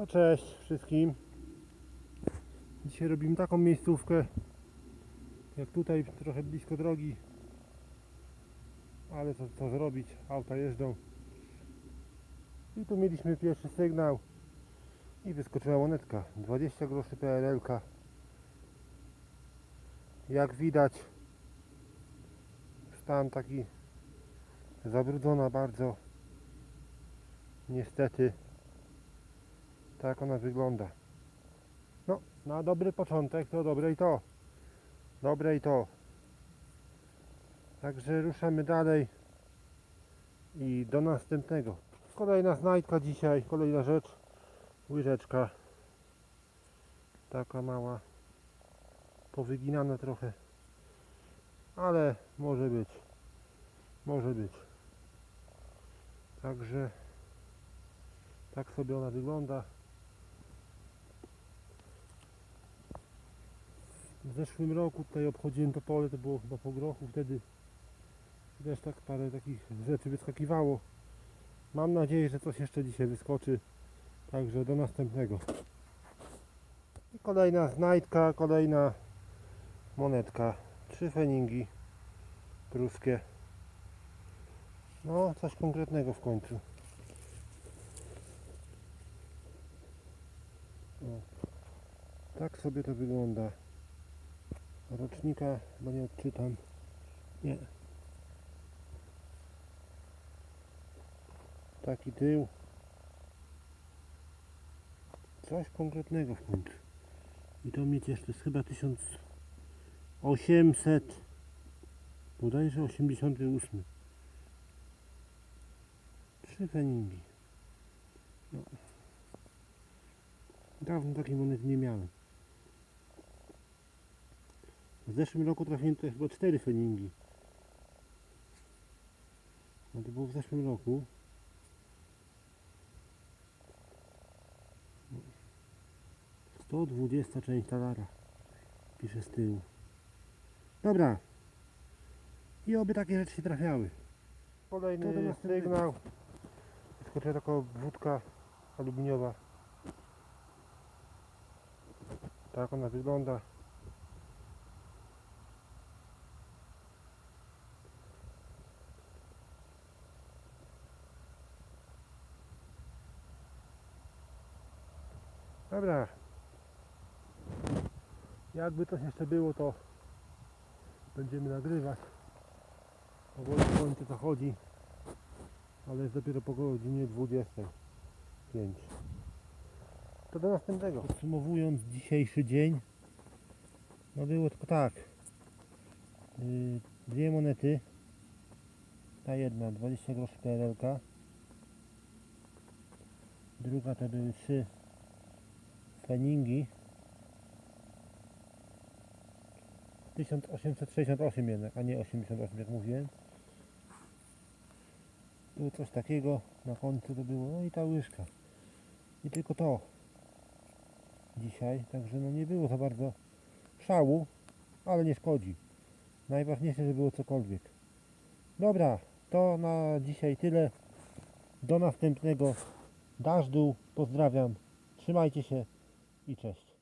No cześć wszystkim. Dzisiaj robimy taką miejscówkę jak tutaj trochę blisko drogi. Ale co, co zrobić? Auta jeżdżą. I tu mieliśmy pierwszy sygnał i wyskoczyła monetka. 20 groszy PRL. -ka. Jak widać stan taki zabrudzona bardzo. Niestety tak ona wygląda. No, na dobry początek to dobre i to. Dobre i to. Także ruszamy dalej i do następnego. Kolejna znajdka dzisiaj, kolejna rzecz. Łyżeczka. Taka mała. Powyginana trochę. Ale może być. Może być. Także tak sobie ona wygląda. Zeszłym roku tutaj obchodziłem to pole, to było chyba po grochu, wtedy też tak parę takich rzeczy wyskakiwało. Mam nadzieję, że coś jeszcze dzisiaj wyskoczy. Także do następnego. I kolejna znajdka, kolejna monetka. Trzy feningi pruskie. No, coś konkretnego w końcu. O, tak sobie to wygląda. Rocznika chyba nie odczytam. Nie. Taki tył. Coś konkretnego w końcu. I to mi też to jest chyba 1800 bodajże 88 trzy feningi no. dawno takiej monety nie miałem w zeszłym roku tutaj chyba cztery feningi. No to było w zeszłym roku. 120 część talara pisze z tyłu. Dobra. I oby takie rzeczy się trafiały. To kolejny sygnał. Skoczyła taka wódka aluminiowa. Tak ona wygląda Dobra. Jakby coś jeszcze było, to będziemy nagrywać. Powoli słońce zachodzi, ale jest dopiero po godzinie 25. To do następnego. Podsumowując dzisiejszy dzień, no było tylko tak. Yy, dwie monety. Ta jedna 20 groszy Druga to były 3 treningi. 1868 jednak, a nie 88 jak mówiłem. Było coś takiego na końcu to było, no i ta łyżka. I tylko to dzisiaj, także no nie było za bardzo szału, ale nie szkodzi. Najważniejsze, że było cokolwiek. Dobra, to na dzisiaj tyle. Do następnego. Dażdu, pozdrawiam. Trzymajcie się i cześć.